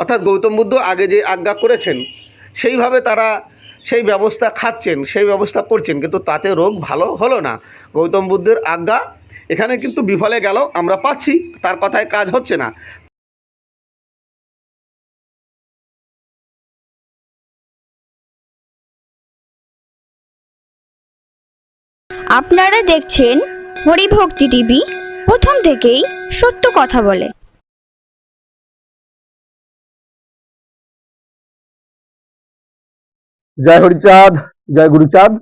অর্থাৎ গৌতম বুদ্ধ আগে যে আজ্ঞা করেছেন, সেইভাবে তারা সেই ব্যবস্থা খাচ্ছেন, সেই ব্যবস্থা করছেন, কিন্তু তাতে রোগ ভালো হলো না। গৌতম বুদ্ধের আজ্ঞা এখানে কিন্তু বিফলে গেল, আমরা পাচ্ছি, তার কথায় কাজ হচ্ছে না। আপনারা দেখছেন হরিভক্তি টিভি, প্রথম থেকেই সত্য কথা বলে। জয় হরিচাঁদ, জয় গুরুচাঁদ।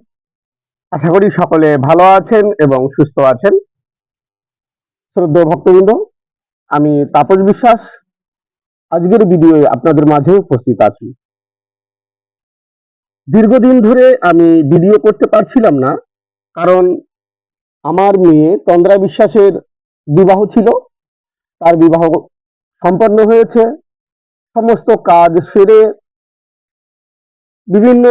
আশা করি সকলে ভালো আছেন এবং সুস্থ আছেন। শ্রদ্ধেয় ভক্তবৃন্দ, আমি তাপস বিশ্বাস। আজকের ভিডিওয়ে আপনাদের মাঝে উপস্থিত আছি। দীর্ঘদিন ধরে আমি ভিডিও করতে পারছিলাম না, কারণ আমার মেয়ে তন্দ্রা বিশ্বাসের বিবাহ ছিল। তার বিবাহ সম্পন্ন হয়েছে। সমস্ত কাজ সেরে বিভিন্ন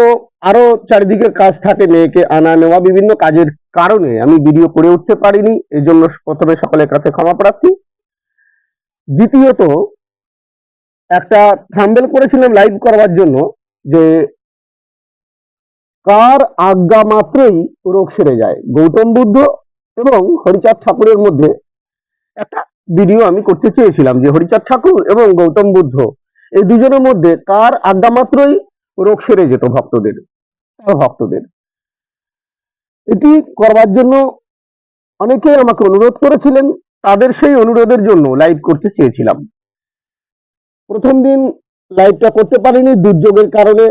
আরও চারিদিকে কাজ থাকে মেয়েকে আনা নেওয়া বিভিন্ন কাজের কারণে। আমি ভিডিও করে উঠতে পারিনি এই জন্য প্রথমে সকলের কাছে ক্ষমা প্রার্থী। দ্বিতীয়ত, একটা থাম্বেল করেছিলাম লাইভ করবার জন্য যে, কার আজ্ঞা মাত্রই রোগ সেরে যায়। গৌতম বুদ্ধ এবং হরিচাঁদ ঠাকুরের মধ্যে একটা ভিডিও আমি করতে চেয়েছিলাম যে, হরিচাঁদ ঠাকুর এবং গৌতম বুদ্ধ, এই দুজনের মধ্যে কার আজ্ঞা মাত্রই রোগ সেরে যেত ভক্তদের ভক্তদের। এটি করবার জন্য অনেকে আমাকে অনুরোধ করেছিলেন, তাদের সেই অনুরোধের জন্য লাইভ করতে চেয়েছিলাম। প্রথম দিন লাইভটা করতে পারিনি, দুর্যোগের কারণে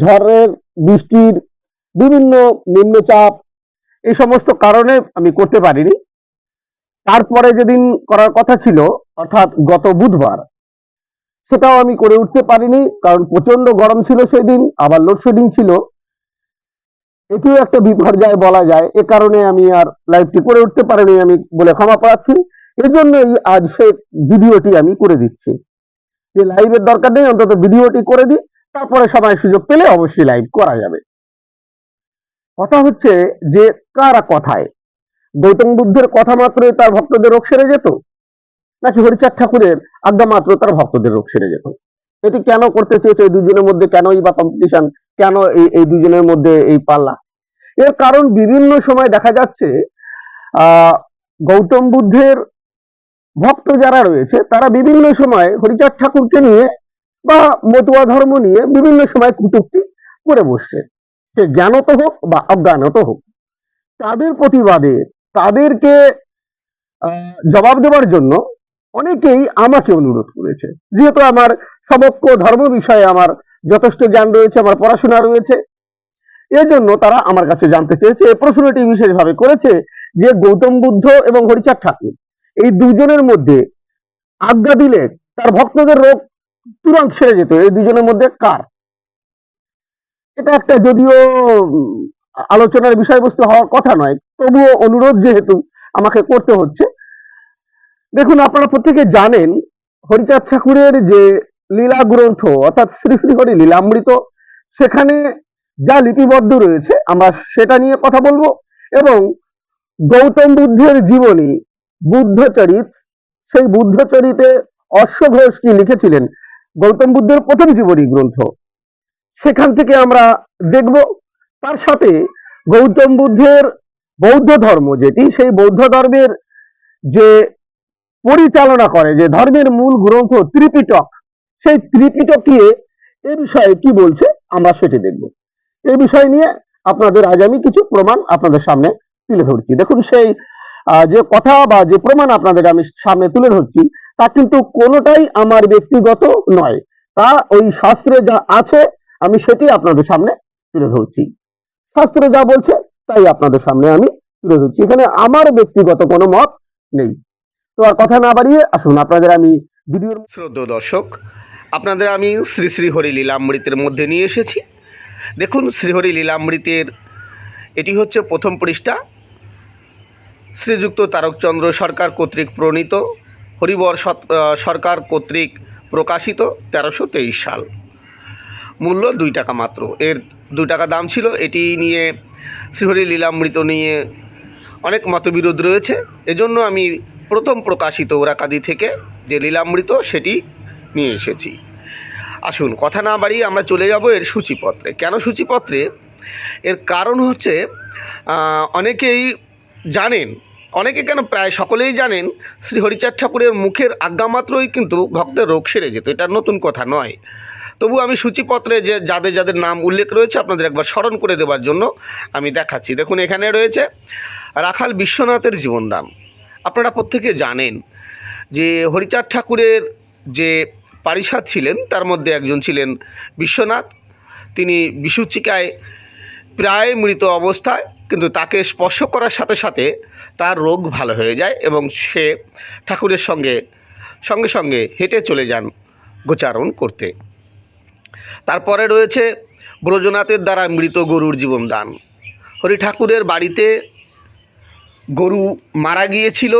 ঝড়ের, বৃষ্টির, বিভিন্ন নিম্নচাপ, এই সমস্ত কারণে আমি করতে পারিনি। তারপরে যেদিন করার কথা ছিল, অর্থাৎ গত বুধবার সেটাও আমি করে উঠতে পারিনি, কারণ প্রচণ্ড গরম ছিল সেদিন, আবার লোডশেডিং ছিল। এটিও একটা বিপর্যয় বলা যায়, এ কারণে আমি আর লাইভটি করে উঠতে পারিনি আমি বলে ক্ষমা প্রার্থী। এই জন্যই আজ সে ভিডিওটি আমি করে দিচ্ছি। যে লাইভের দরকার নেই, অন্তত ভিডিওটি করে দিই, তারপরে সময় সুযোগ পেলে অবশ্যই লাইভ করা যাবে। কথা হচ্ছে যে কারা কথায়? গৌতম বুদ্ধের কথা মাত্রই তার ভক্তদের রোগ সেরে যেত? নাকি হরিচাঁদ ঠাকুরের আজ্ঞা মাত্র তার ভক্তদের রোগ সেরে যেত? এটি কেন করতে চেয়েছে এই দুজনের মধ্যে? কেনই বা কম্পিটিশন কেন এই এই দুজনের মধ্যে এই পাল্লা? এর কারণ বিভিন্ন সময় দেখা যাচ্ছে, আহ, গৌতম বুদ্ধের ভক্ত যারা রয়েছে, তারা বিভিন্ন সময় হরিচাঁদ ঠাকুরকে নিয়ে বা মতুয়া ধর্ম নিয়ে বিভিন্ন সময় কুটুক্তি করে বসছে। সে জ্ঞানত হোক বা অজ্ঞানত হোক, তাদের প্রতিবাদে তাদেরকে জবাব দেওয়ার জন্য অনেকেই আমাকে অনুরোধ করেছে। যেহেতু আমার সমগ্র ধর্ম বিষয়ে আমার যথেষ্ট জ্ঞান রয়েছে, আমার পড়াশোনা রয়েছে, এজন্য তারা আমার কাছে জানতে চেয়েছে। এই প্রশ্নটি বিশেষভাবে করেছে যে গৌতম বুদ্ধ এবং হরিচাঁদ ঠাকুর এই দুজনের মধ্যে আজ্ঞা দিলে তার ভক্তদের রোগ তুরন্ত সেরে যেত। এই দুজনের মধ্যে কার? এটা একটা যদিও আলোচনার বিষয়বস্তু হওয়ার কথা নয়, তবুও অনুরোধ যেহেতু আমাকে করতে হচ্ছে দেখুন, আপনারা প্রত্যেকে জানেন হরিচাঁদ ঠাকুরের যে লীলা গ্রন্থ, অর্থাৎ শ্রী শ্রী হরি লীলামৃত, সেখানে যা লিপিবদ্ধ রয়েছে, আমরা সেটা নিয়ে কথা বলব এবং গৌতম বুদ্ধের জীবনী, বুদ্ধচরিত, সেই বুদ্ধচরিতে অশ্ব ঘোষ কি লিখেছিলেন? গৌতম বুদ্ধের প্রথম জীবনী গ্রন্থ। সেখান থেকে আমরা দেখব, তার সাথে গৌতম বুদ্ধের বৌদ্ধ ধর্ম যেটি, সেই বৌদ্ধ ধর্মের যে পরিচালনা করে যে ধর্মের মূল গ্রন্থ ত্রিপিটক। সেই ত্রিপিটকীয় এ বিষয়ে কি বলছে আমরা সেটি দেখব। এই বিষয় নিয়ে আপনাদের আজ আমি কিছু প্রমাণ আপনাদের সামনে তুলে ধরছি। দেখুন সেই যে কথা বা যে প্রমাণ আপনাদের আমি সামনে তুলে ধরছি, তা কিন্তু কোনোটাই আমার ব্যক্তিগত নয়। তা ওই শাস্ত্রে যা আছে, আমি সেটি আপনাদের সামনে তুলে ধরছি। শাস্ত্র যা বলছে, তাই আপনাদের সামনে আমি তুলে ধরছি। এখানে আমার ব্যক্তিগত কোনো মত নেই। তো আর কথা না বাড়িয়ে আসুন, আপনাদের আমি ভিডিওর শ্রদ্ধেয় দর্শক, আপনাদের আমি শ্রী শ্রী হরি লীলামৃতের মধ্যে নিয়ে এসেছি। দেখুন শ্রীহরি লীলামৃতের এটি হচ্ছে প্রথম পৃষ্ঠা। শ্রীযুক্ত তারকচন্দ্র সরকার কর্তৃক প্রণীত, হরিবর সরকার কর্তৃক প্রকাশিত তেরোশো তেইশ সাল। মূল্য দুই টাকা মাত্র। এর দু টাকা দাম ছিল। এটি নিয়ে শ্রীহরি লীলামৃত নিয়ে অনেক মতবিরোধ রয়েছে। এজন্য আমি প্রথম প্রকাশিত ওরাকাদি থেকে যে লীলামৃত, সেটি নিয়ে এসেছি। আসুন, কথা না বাড়িয়ে আমরা চলে যাব এর সূচিপত্রে। কেন সূচিপত্রে? এর কারণ হচ্ছে অনেকেই জানেন, অনেকে কেন প্রায় সকলেই জানেন, শ্রী হরিচাঁদ ঠাকুরের মুখের আজ্ঞামাত্রই কিন্তু ভক্তের রোগ সেরে যেত। এটা নতুন কথা নয়। তবু আমি সূচিপত্রে যে যাদের যাদের নাম উল্লেখ রয়েছে, আপনাদের একবার স্মরণ করে দেওয়ার জন্য আমি দেখাচ্ছি। দেখুন, এখানে রয়েছে রাখাল বিশ্বনাথের জীবনদান। আপনারা প্রত্যেকে জানেন যে হরিচাঁদ ঠাকুরের যে পারিষদ ছিলেন, তার মধ্যে একজন ছিলেন বিশ্বনাথ। তিনি বিশুচিকায় প্রায় মৃত অবস্থায়, কিন্তু তাকে স্পর্শ করার সাথে সাথে তার রোগ ভালো হয়ে যায় এবং সে ঠাকুরের সঙ্গে সঙ্গে সঙ্গে হেঁটে চলে যান গোচারণ করতে। তারপরে রয়েছে ব্রজনাথের দ্বারা মৃত গরুর জীবনদান। হরি ঠাকুরের বাড়িতে গরু মারা গিয়েছিল,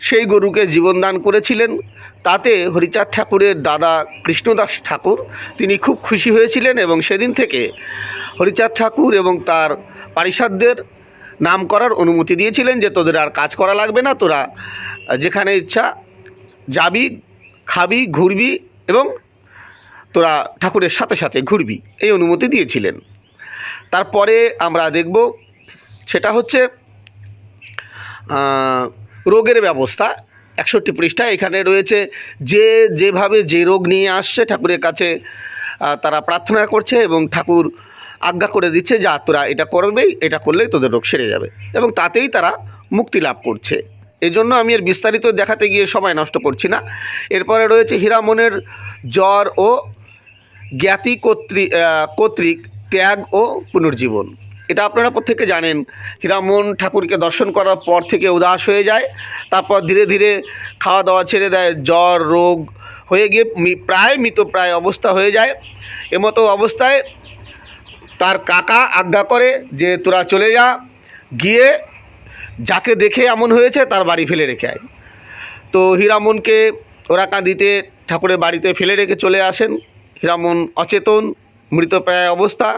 সেই গরুকে জীবনদান করেছিলেন। তাতে হরিচাঁদ ঠাকুরের দাদা কৃষ্ণদাস ঠাকুর, তিনি খুব খুশি হয়েছিলেন এবং সেদিন থেকে হরিচাঁদ ঠাকুর এবং তার পারিষদদের নাম করার অনুমতি দিয়েছিলেন যে, তোদের আর কাজ করা লাগবে না, তোরা যেখানে ইচ্ছা যাবি, খাবি, ঘুরবি এবং তোরা ঠাকুরের সাথে সাথে ঘুরবি। এই অনুমতি দিয়েছিলেন। তারপরে আমরা দেখব, সেটা হচ্ছে রোগের ব্যবস্থা একষট্টি পৃষ্ঠা এখানে রয়েছে যে যেভাবে যে রোগ নিয়ে আসছে ঠাকুরের কাছে তারা প্রার্থনা করছে এবং ঠাকুর আজ্ঞা করে দিচ্ছে যা তোরা এটা করবেই, এটা করলেই তোদের রোগ সেরে যাবে। এবং তাতেই তারা মুক্তি লাভ করছে। এই জন্য আমি এর বিস্তারিত দেখাতে গিয়ে সময় নষ্ট করছি না। এরপরে রয়েছে হীরামনের জ্বর ও জ্ঞাতি কর্তৃক কর্তৃক ত্যাগ ও পুনর্জীবন। এটা আপনারা প্রত্যেকে জানেন। হীরামন ঠাকুরকে দর্শন করার পর থেকে উদাস হয়ে যায়, তারপর ধীরে ধীরে খাওয়া দাওয়া ছেড়ে দেয়, জ্বর, রোগ হয়ে গিয়ে প্রায় মৃতপ্রায় অবস্থা হয়ে যায়। এমতো অবস্থায় তার কাকা আজ্ঞা করে যে, তোরা চলে যা। গিয়ে যাকে দেখে এমন হয়েছে, তার বাড়ি ফেলে রেখে আয়। তো হীরামনকে ওরা কাঁদিতে ঠাকুরের বাড়িতে ফেলে রেখে চলে আসেন। হীরামন অচেতন মৃতপ্রায় অবস্থা।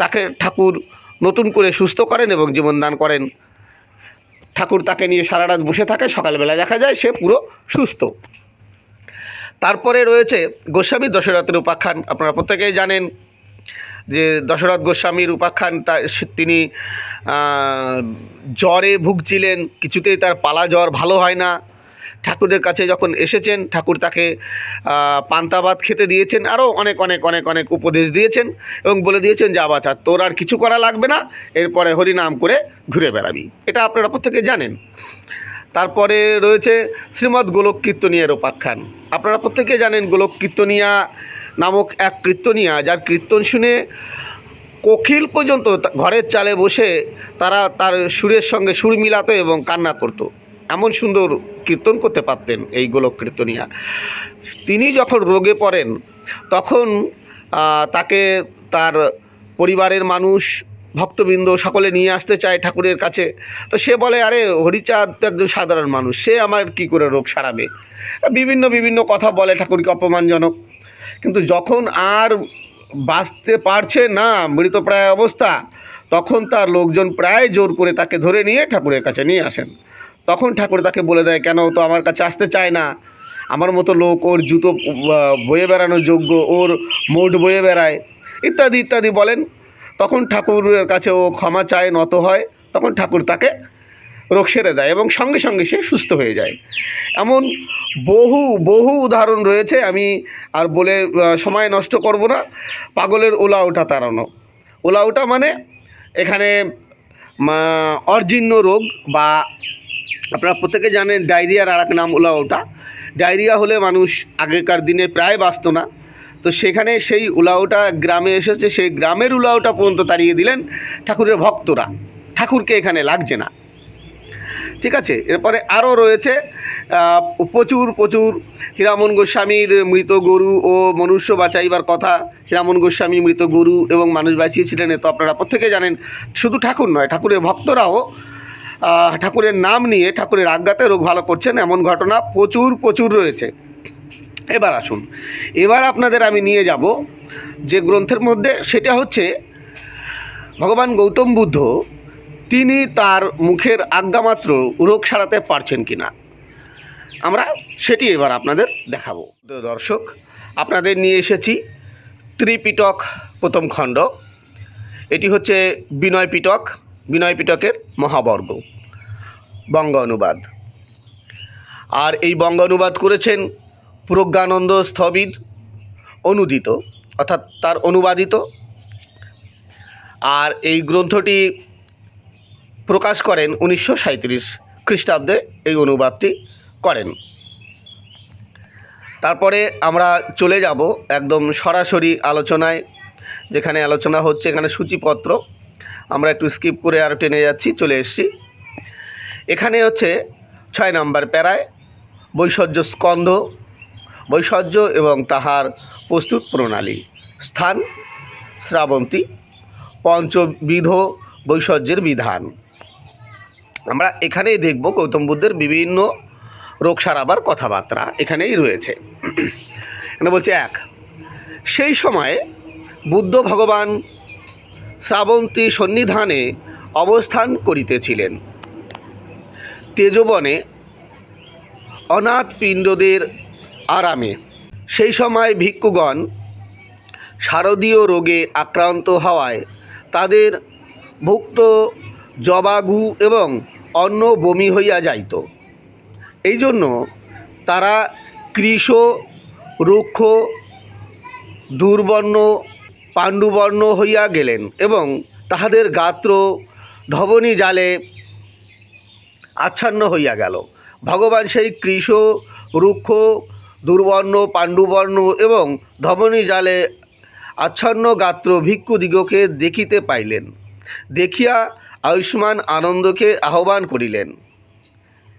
তাকে ঠাকুর নতুন করে সুস্থ করেন এবং জীবনদান করেন। ঠাকুর তাকে নিয়ে সারা রাত বসে থাকে, সকালবেলা দেখা যায় সে পুরো সুস্থ। তারপরে রয়েছে গোস্বামী দশরথের উপাখ্যান। আপনারা প্রত্যেকেই জানেন যে দশরথ গোস্বামীর উপাখ্যান তা তিনি জ্বরে ভুগছিলেন, কিছুতেই তার পালা জ্বর ভালো হয় না। ঠাকুরের কাছে যখন এসেছেন ঠাকুর তাকে আহ, পান্তা ভাত খেতে দিয়েছেন আরও অনেক অনেক অনেক অনেক উপদেশ দিয়েছেন এবং বলে দিয়েছেন যা বাছা তোর আর কিছু করা লাগবে না এরপরে হরিনাম করে ঘুরে বেড়াবি। এটা আপনারা প্রত্যেকে জানেন। তারপরে রয়েছে শ্রীমৎ গোলক কীর্তনিয়ার উপাখ্যান। আপনারা প্রত্যেকে জানেন গোলক কীর্তনিয়া নামক এক কীর্তনিয়া যার কীর্তন শুনে কোকিল পর্যন্ত ঘরের চালে বসে তারা তার সুরের সঙ্গে সুর মিলাতো এবং কান্না করতো। এমন সুন্দর কীর্তন করতে পারতেন এই গোলক কীর্তনিয়া তিনি যখন রোগে পড়েন, তখন তাকে তার পরিবারের মানুষ, ভক্তবৃন্দ সকলে নিয়ে আসতে চায় ঠাকুরের কাছে। তো সে বলে, আরে হরিচাঁদ তো একজন সাধারণ মানুষ, সে আমার কি করে রোগ সারাবে? বিভিন্ন বিভিন্ন কথা বলে ঠাকুরকে অপমানজনক। কিন্তু যখন আর বাঁচতে পারছে না, মৃতপ্রায় অবস্থা, তখন তার লোকজন প্রায় জোর করে তাকে ধরে নিয়ে ঠাকুরের কাছে নিয়ে আসেন। তখন ঠাকুর তাকে বলে দেয়, কেন তো আমার কাছে আসতে চায় না? আমার মতো লোক, ওর জুতো বয়ে বেড়ানোর যোগ্য, ওর মোট বয়ে বেড়ায়। ইত্যাদি ইত্যাদি বলেন। তখন ঠাকুরের কাছে ও ক্ষমা চায়, নত হয়। তখন ঠাকুর তাকে রোগ সেরে দেয় এবং সঙ্গে সঙ্গে সে সুস্থ হয়ে যায়। এমন বহু বহু উদাহরণ রয়েছে, আমি আর বলে সময় নষ্ট করব না। পাগলের ওলা তাড়ানো। ওলা মানে এখানে অর্জিন্য রোগ বা আপনারা প্রত্যেকে জানেন ডায়রিয়ার আর এক নাম ওলা ওঠা ডায়রিয়া হলে মানুষ আগেকার দিনে প্রায় বাঁচত না। তো সেখানে সেই উলাওটা গ্রামে এসেছে, সেই গ্রামের উলাওটা পর্যন্ত তাড়িয়ে দিলেন ঠাকুরের ভক্তরা। ঠাকুরকে এখানে লাগছে না। ঠিক আছে? এরপরে আরও রয়েছে প্রচুর প্রচুর হীরামন গোস্বামীর মৃত গরু ও মনুষ্য বাঁচাইবার কথা হীরামন গোস্বামী মৃত গরু এবং মানুষ বাঁচিয়েছিলেন এ তো আপনারা প্রত্যেকে জানেন। শুধু ঠাকুর নয়, ঠাকুরের ভক্তরাও ঠাকুরের নাম নিয়ে ঠাকুরের আজ্ঞাতে রোগ ভালো করছেন এমন ঘটনা প্রচুর প্রচুর রয়েছে। এবার আসুন। এবার আপনাদের আমি নিয়ে যাব যে গ্রন্থের মধ্যে সেটা হচ্ছে ভগবান গৌতম বুদ্ধ তিনি তার মুখের আজ্ঞামাত্র রোগ সারাতে পারছেন কি না আমরা সেটি এবার আপনাদের দেখাবো। দর্শক, আপনাদের নিয়ে এসেছি ত্রিপিটক প্রথম খণ্ড। এটি হচ্ছে বিনয় পিটক বিনয় পিটকের মহাবর্গ। বঙ্গ অনুবাদ। আর এই বঙ্গ অনুবাদ করেছেন প্রজ্ঞানন্দ স্থবিদ, অনুদিত, অর্থাৎ তার অনুবাদিত। আর এই গ্রন্থটি প্রকাশ করেন উনিশশো সাঁত্রিশ খ্রিস্টাব্দে এই অনুবাদটি করেন। তারপরে আমরা চলে যাব একদম সরাসরি আলোচনায়, যেখানে আলোচনা হচ্ছে এখানে সূচিপত্র। আমরা একটু স্কিপ করে আরও টেনে যাচ্ছি, চলে এসেছি। এখানে হচ্ছে ছয় নম্বর প্যারায় বৈষজ্য স্কন্ধ বৈষজ্য এবং তাহার প্রস্তুত প্রণালী। স্থান, শ্রাবন্তী, পঞ্চবিধ বৈষজ্যের বিধান। আমরা এখানেই দেখব গৌতম বুদ্ধের বিভিন্ন রোগ সারাবার কথাবার্তা এখানেই রয়েছে। এখানে বলছে এক, সেই সময়ে বুদ্ধ ভগবান শ্রাবন্তী সন্নিধানে অবস্থান করিতেছিলেন। তেজবনে অনাথ পিণ্ডদের আরামে। সেই সময় ভিক্ষুগণ শারদীয় রোগে আক্রান্ত হওয়ায় তাদের ভুক্ত জবাগু এবং অন্ন বমি হইয়া যাইত। এই জন্য তারা কৃষ, রুক্ষ, দুর্বর্ণ পাণ্ডুবর্ণ হইয়া গেলেন এবং তাহাদের গাত্র ধবনী জালে আচ্ছন্ন হইয়া গেল। ভগবান সেই কৃষ, রুক্ষ, দুর্বর্ণ, পাণ্ডুবর্ণ এবং ধবনী জালে আচ্ছন্ন গাত্র ভিক্ষুদিগকে দেখিতে পাইলেন। দেখিয়া আয়ুষ্মান আনন্দকে আহ্বান করিলেন,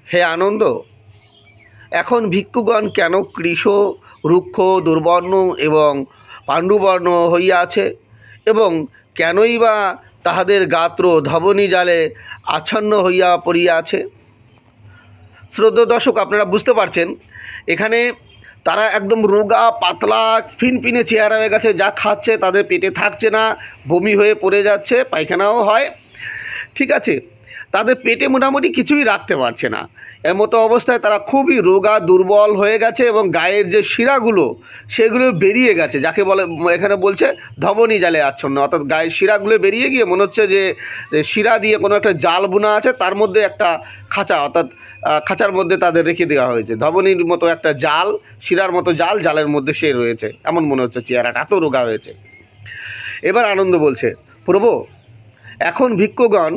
হে আনন্দ, এখন ভিক্ষুগণ কেন কৃষ, রুক্ষ, দুর্বর্ণ এবং পাণ্ডুবর্ণ হইয়া আছে এবং কেনই বা তাহাদের গাত্র ধবনী জালে আচ্ছন্ন হইয়া পড়িয়া আছে শ্রদ্ধ দর্শক, আপনারা বুঝতে পারছেন, এখানে তারা একদম রোগা, পাতলা, ফিনফিনে চেহারা হয়ে গেছে, যা খাচ্ছে তাদের পেটে থাকছে না, বমি হয়ে পড়ে যাচ্ছে, পায়খানাও হয়, ঠিক আছে? তাদের পেটে মোটামুটি কিছুই রাখতে পারছে না। এর মতো অবস্থায় তারা খুবই রোগা, দুর্বল হয়ে গেছে এবং গায়ের যে শিরাগুলো, সেগুলো বেরিয়ে গেছে, যাকে বলে, এখানে বলছে ধবনী জালে আচ্ছন্ন। অর্থাৎ গায়ের শিরাগুলো বেরিয়ে গিয়ে মনে হচ্ছে যে শিরা দিয়ে কোনো একটা জাল বোনা আছে, তার মধ্যে একটা খাঁচা, অর্থাৎ খাঁচার মধ্যে তাদের রেখে দেওয়া হয়েছে। ধবনীর মতো একটা জাল, শিরার মতো জাল জালের মধ্যে সে রয়েছে, এমন মনে হচ্ছে চেহারাটা, এত রোগা হয়েছে। এবার আনন্দ বলছে, প্রভু, এখন ভিক্ষুগণ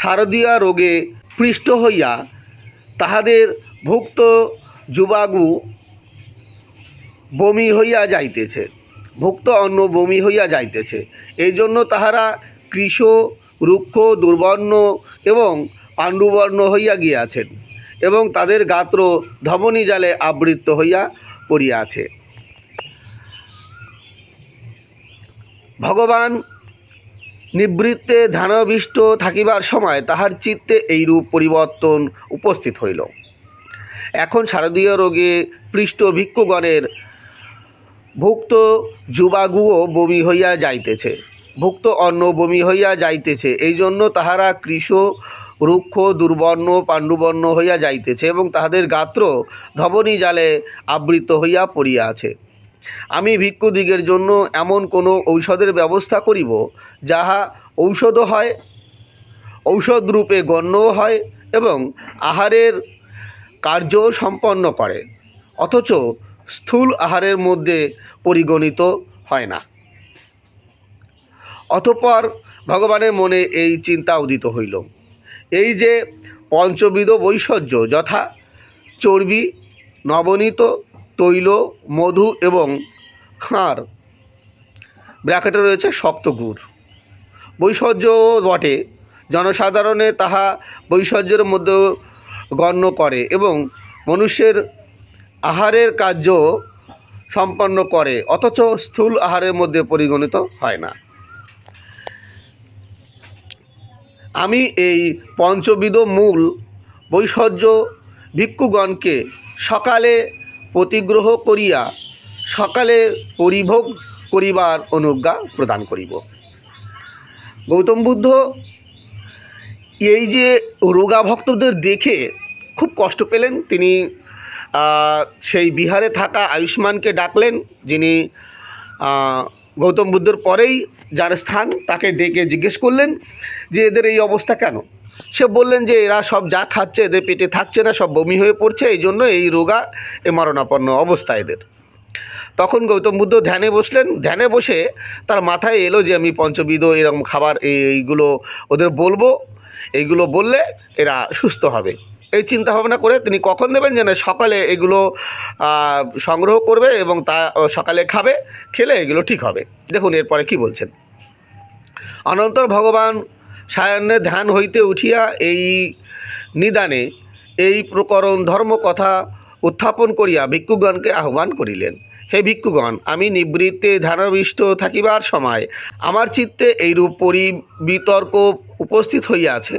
শারদীয় রোগে পৃষ্ঠ হইয়া তাহাদের ভুক্ত যুবাগু বমি হইয়া যাইতেছে, ভুক্ত অন্ন বমি হইয়া যাইতেছে। এই জন্য তাহারা কৃষ, রুক্ষ, দুর্বর্ণ এবং পাণ্ডুবর্ণ হইয়া গিয়াছেন এবং তাদের গাত্র ধবনী জালে আবৃত হইয়া পড়িয়াছে। ভগবান নিবৃত্তে ধ্যানবিষ্ট থাকিবার সময় তাহার চিত্তে এইরূপ পরিবর্তন উপস্থিত হইল। এখন শারদীয় রোগে পৃষ্ঠ ভিক্ষুগণের ভুক্ত যুবাগুও বমি হইয়া যাইতেছে, ভুক্ত অন্ন বমি হইয়া যাইতেছে এই জন্য তাহারা কৃষ, রুক্ষ, দুর্বর্ণ, পাণ্ডুবর্ণ হইয়া যাইতেছে এবং তাহাদের গাত্র ধবনী জালে আবৃত হইয়া পড়িয়া আছে। আমি ভিক্ষুদিগের জন্য এমন কোনো ঔষধের ব্যবস্থা করিব, যাহা ঔষধও হয় ঔষধ রূপে গণ্যও হয় এবং আহারের কার্য সম্পন্ন করে, অথচ স্থূল আহারের মধ্যে পরিগণিত হয় না। অতঃপর ভগবানের মনে এই চিন্তা উদিত হইল। এই যে পঞ্চবিধ বৈষজ্য যথা চর্বি, নবনীত তৈল, মধু এবং খাঁড় ব্র্যাকেটে রয়েছে সপ্তগুড় বৈষজ্য বটে। জনসাধারণে তাহা বৈষজ্যের মধ্যে গণ্য করে এবং মনুষ্যের আহারের কার্য সম্পন্ন করে, অথচ স্থূল আহারের মধ্যে পরিগণিত হয় না। আমি এই পঞ্চবিধ মূল বৈষজ্য ভিক্ষুগণকে সকালে প্রতিগ্রহ করিয়া সকালে পরিভোগ করিবার অনুজ্ঞা প্রদান করিব। গৌতম বুদ্ধ এই যে রোগা ভক্তদের দেখে খুব কষ্ট পেলেন। তিনি সেই বিহারে থাকা আয়ুষ্মানকে ডাকলেন। যিনি গৌতম বুদ্ধর পরেই যার স্থান তাকে ডেকে জিজ্ঞেস করলেন যে, এদের এই অবস্থা কেন? সে বললেন যে এরা সব যা খাচ্ছে এদের পেটে থাকছে না, সব বমি হয়ে পড়ছে, এই জন্য এই রোগা এ মরণাপন্ন অবস্থা এদের। তখন গৌতম বুদ্ধ ধ্যানে বসলেন, ধ্যানে বসে তার মাথায় এলো যে আমি পঞ্চবিধ এরকম খাবার, এই- এইগুলো ওদের বলব, এইগুলো বললে এরা সুস্থ হবে। এই চিন্তা ভাবনা করে তিনি কখন দেবেন যেন সকালে এগুলো সংগ্রহ করবে এবং তা সকালে খাবে, খেলে এগুলো ঠিক হবে। দেখুন এরপরে কি বলছেন। অনন্তর ভগবান সায়ান্নে ধ্যান হইতে উঠিয়া এই নিদানে এই প্রকরণ ধর্ম কথা উত্থাপন করিয়া ভিক্ষুগণকে আহ্বান করিলেন। হে ভিক্ষুগণ, আমি নিবৃত্তে ধ্যানাবিষ্ট থাকিবার সময় আমার চিত্তে এইরূপ পরিবিতর্ক উপস্থিত হইয়াছে।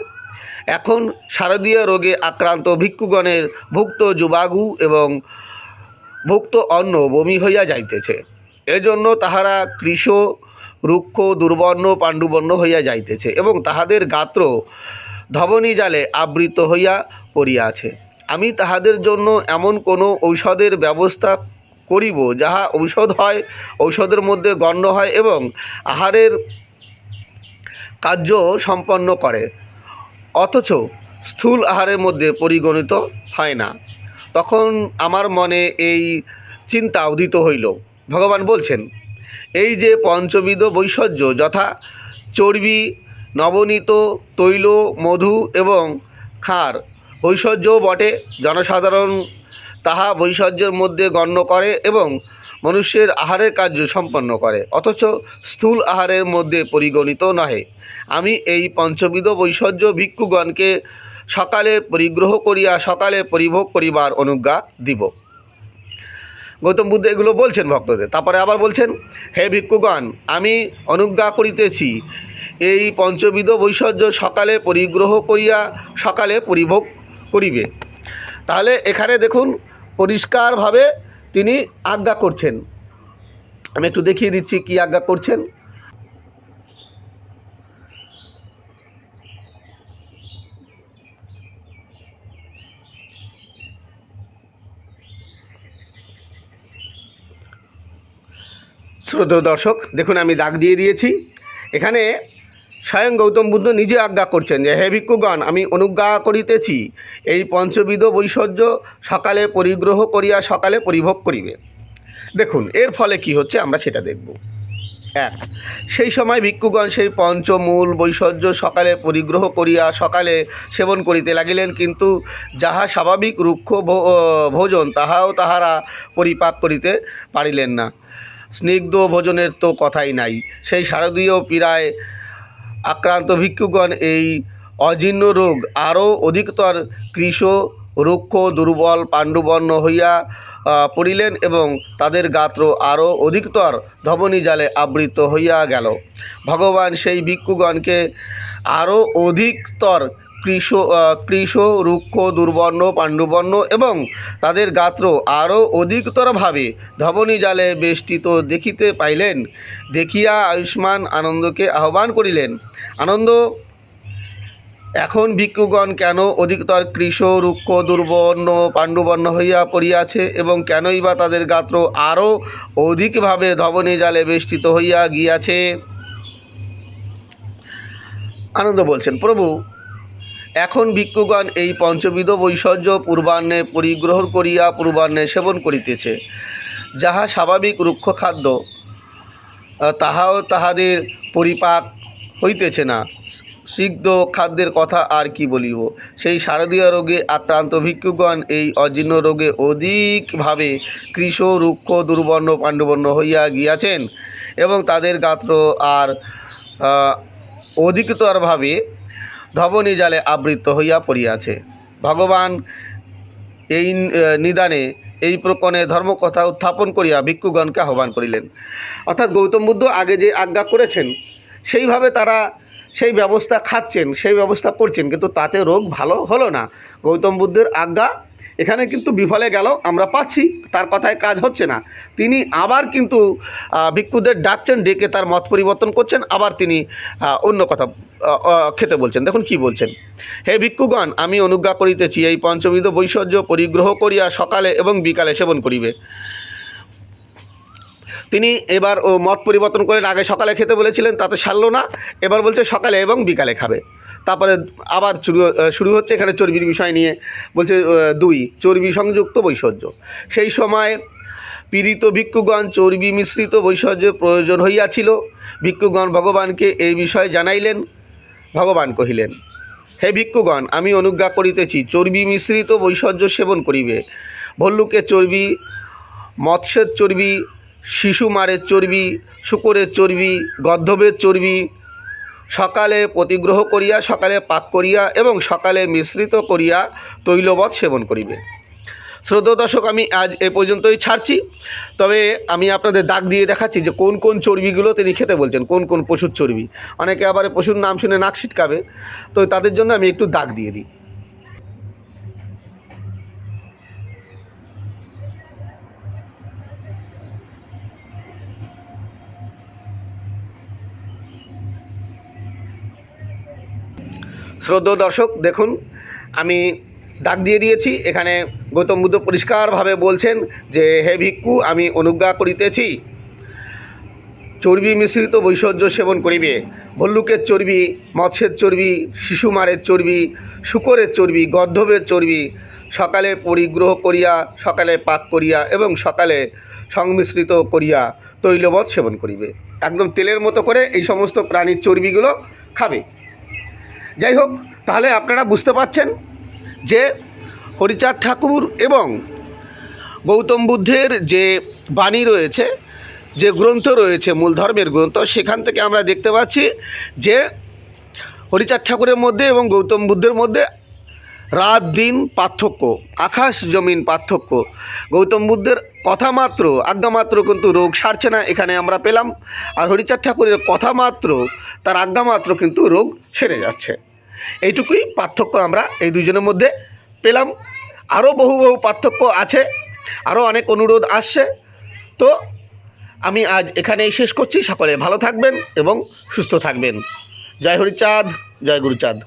এখন শারদীয় রোগে আক্রান্ত ভিক্ষুগণের ভুক্ত যুবাগু এবং ভুক্ত অন্ন বমি হইয়া যাইতেছে। এজন্য তাহারা কৃষ রুক্ষ, দুর্বর্ণ, পাণ্ডুবর্ণ হইয়া যাইতেছে এবং তাহাদের গাত্র ধবনী জালে আবৃত হইয়া পড়িয়াছে আমি তাহাদের জন্য এমন কোনো ঔষধের ব্যবস্থা করিব যাহা ঔষধ হয়, ঔষধের মধ্যে গণ্য হয় এবং আহারের কার্য সম্পন্ন করে। অথচ স্থূল আহারের মধ্যে পরিগণিত হয় না। তখন আমার মনে এই চিন্তা উদিত হইল। ভগবান বলছেন এই যে পঞ্চবিধ বৈষজ্য যথা চর্বি, নবনীত, তৈল, মধু এবং খার ঐশ্বর্যও বটে, জনসাধারণ তাহা বৈষজ্যের মধ্যে গণ্য করে এবং মনুষ্যের আহারের কার্য সম্পন্ন করে, অথচ স্থূল আহারের মধ্যে পরিগণিত নহে। আমি এই পঞ্চবিধ বৈষজ্য ভিক্ষুগণকে সকালে পরিগ্রহ করিয়া সকালে পরিভোগ করিবার অনুজ্ঞা দিব। গৌতম বুদ্ধ এগুলো বলছেন ভক্তদের। তারপরে আবার বলছেন, হে ভিক্ষুগণ, আমি অনুজ্ঞা করিতেছি, এই পঞ্চবিধ বৈষজ্য সকালে পরিগ্রহ করিয়া সকালে পরিভোগ করিবে। তাহলে এখানে দেখুন, পরিষ্কারভাবে তিনি আজ্ঞা করছেন। আমি একটু দেখিয়ে দিচ্ছি কি আজ্ঞা করছেন। শ্রদ্ধেয় দর্শক, দেখুন আমি দাগ দিয়ে দিয়েছি। এখানে স্বয়ং গৌতম বুদ্ধ নিজে আজ্ঞা করছেন যে, হে ভিক্ষুগণ, আমি অনুজ্ঞা করিতেছি, এই পঞ্চবিধ বৈষজ্য সকালে পরিগ্রহ করিয়া সকালে পরিভোগ করিবে। দেখুন, এর ফলে কি হচ্ছে আমরা সেটা দেখব। এক, সেই সময় ভিক্ষুগণ সেই পঞ্চমূল বৈষজ্য সকালে পরিগ্রহ করিয়া সকালে সেবন করিতে লাগিলেন, কিন্তু যাহা স্বাভাবিক রুক্ষ ভোজন, তাহাও তাহারা পরিপাক করিতে পারিলেন না। স্নিগ্ধ ভোজনের তো কথাই নাই। সেই শারদীয় পীড়ায় আক্রান্ত ভিক্ষুগণ এই অজীর্ণ রোগ আরও অধিকতর কৃষ, রুক্ষ, দুর্বল, পাণ্ডুবর্ণ হইয়া পড়িলেন এবং তাদের গাত্র আরও অধিকতর ধবনী জালে আবৃত হইয়া গেল। ভগবান সেই ভিক্ষুগণকে আরও অধিকতর কৃষ কৃষ, রুক্ষ, দুর্বর্ণ, পাণ্ডুবর্ণ এবং তাদের গাত্র আরও অধিকতরভাবে ধবনী জালে বেষ্টিত দেখিতে পাইলেন। দেখিয়া আয়ুষ্মান আনন্দকে আহ্বান করিলেন, আনন্দ, এখন ভিক্ষুগণ কেন অধিকতর কৃষ, রুক্ষ, দুর্বর্ণ, পাণ্ডুবর্ণ হইয়া পড়িয়াছে এবং কেনই বা তাদের গাত্র আরও অধিকভাবে ধবনী জালে বেষ্টিত হইয়া গিয়াছে? আনন্দ বলছেন, প্রভু এখন ভিক্ষুগণ এই পঞ্চবিধ বৈষজ্য পূর্বাহ্নে পরিগ্রহণ করিয়া পূর্বাহ্নে সেবন করিতেছে। যাহা স্বাভাবিক রুক্ষ খাদ্য তাহাও তাহাদের পরিপাক হইতেছে না। সিদ্ধ খাদ্যের কথা আর কি বলিব? সেই শারদীয় রোগে আক্রান্ত ভিক্ষুগণ এই অজীর্ণ রোগে অধিকভাবে কৃষ, রুক্ষ, দুর্বর্ণ, পাণ্ডবর্ণ হইয়া গিয়াছেন এবং তাদের গাত্র আর অধিকতরভাবে ধবনী জালে আবৃত হইয়া পড়িয়াছে। ভগবান এই নিদানে এই প্রকণে ধর্মকথা উত্থাপন করিয়া ভিক্ষুগণকে আহ্বান করিলেন। অর্থাৎ গৌতম বুদ্ধ আগে যে আজ্ঞা করেছেন, সেইভাবে তারা সেই ব্যবস্থা খাচ্ছেন, সেই ব্যবস্থা করছেন, কিন্তু তাতে রোগ ভালো হলো না। গৌতম বুদ্ধের আজ্ঞা এখানে কিন্তু বিফলে গেল, আমরা পাচ্ছি, তার কথায় কাজ হচ্ছে না। তিনি আবার কিন্তু ভিক্ষুদের ডাকছেন, ডেকে তার মত পরিবর্তন করছেন, আবার তিনি অন্য কথা খেতে বলছেন। দেখুন কি বলছেন। হে ভিক্ষুগণ, আমি অনুজ্ঞা করিতেছি, এই পঞ্চবিধ বৈশ্বর্য পরিগ্রহ করিয়া সকালে এবং বিকালে সেবন করিবে। তিনি এবার, ও, মত পরিবর্তন করে আগে সকালে খেতে বলেছিলেন, তাতে সারল না। এবার বলছে সকালে এবং বিকালে খাবে। তারপরে আবার শুরু শুরু হচ্ছে এখানে চর্বির বিষয় নিয়ে। বলছে দুই, চর্বি সংযুক্ত বৈশ্বর্য সেই সময় পীড়িত ভিক্ষুগণ চর্বি মিশ্রিত বৈশ্বর্যের প্রয়োজন হইয়াছিল। ভিক্ষুগণ ভগবানকে এই বিষয়ে জানাইলেন। ভগবান কহিলেন, হে ভিক্ষুগণ, আমি অনুজ্ঞা করিতেছি, চর্বি মিশ্রিত বৈশ্বর্য সেবন করিবে। ভল্লুকের চর্বি, মৎস্যের চর্বি শিশু মারের চর্বি, শুকরের চর্বি গদ্ধবের চর্বি সকালে প্রতিগ্রহ করিয়া, সকালে পাক করিয়া এবং সকালে মিশ্রিত করিয়া তৈলবধ সেবন করিবে। শ্রদ্ধা দর্শক, আমি আজ এ পর্যন্তই ছাড়ছি। তবে আমি আপনাদের দাগ দিয়ে দেখাচ্ছি যে কোন কোন চর্বিগুলো তিনি খেতে বলছেন, কোন কোন পশুর চর্বি। অনেকে আবার পশুর নাম শুনে নাক ছিটকাবে। তো তাদের জন্য আমি একটু দাগ দিয়ে দিই। শ্রদ্ধ দর্শক, দেখুন, আমি ডাক দিয়ে দিয়েছি। এখানে গৌতম বুদ্ধ পরিষ্কারভাবে বলছেন যে, হে ভিক্ষু, আমি অনুজ্ঞা করিতেছি। চর্বি মিশ্রিত বৈশ্বর্য সেবন করিবে। ভল্লুকের চর্বি, মৎস্যের চর্বি, শিশুমারের চর্বি, শুকরের চর্বি গদ্ধবের চর্বি, সকালে পরিগ্রহ করিয়া, সকালে পাক করিয়া এবং সকালে সংমিশ্রিত করিয়া তৈলবৎ সেবন করিবে। একদম তেলের মতো করে এই সমস্ত প্রাণীর চর্বিগুলো খাবে। যাই হোক তাহলে আপনারা বুঝতে পারছেন যে হরিচাঁদ ঠাকুর এবং গৌতম বুদ্ধের যে বাণী রয়েছে, যে গ্রন্থ রয়েছে, মূল ধর্মের গ্রন্থ, সেখান থেকে আমরা দেখতে পাচ্ছি যে হরিচাঁদ ঠাকুরের মধ্যে এবং গৌতম বুদ্ধের মধ্যে রাত দিন পার্থক্য, আকাশ জমিন পার্থক্য। গৌতম বুদ্ধের কথা মাত্র আজ্ঞামাত্র কিন্তু রোগ সারছে না, এখানে আমরা পেলাম। আর হরিচাঁদ ঠাকুরের কথা মাত্র তার আজ্ঞামাত্র কিন্তু রোগ সেরে যাচ্ছে। এইটুকুই পার্থক্য আমরা এই দুজনের মধ্যে পেলাম। আরও বহু বহু পার্থক্য আছে, আরও অনেক অনুরোধ আসছে। তো আমি আজ এখানেই শেষ করছি। সকলে ভালো থাকবেন এবং সুস্থ থাকবেন। জয় হরিচাঁদ, জয় গুরুচাঁদ।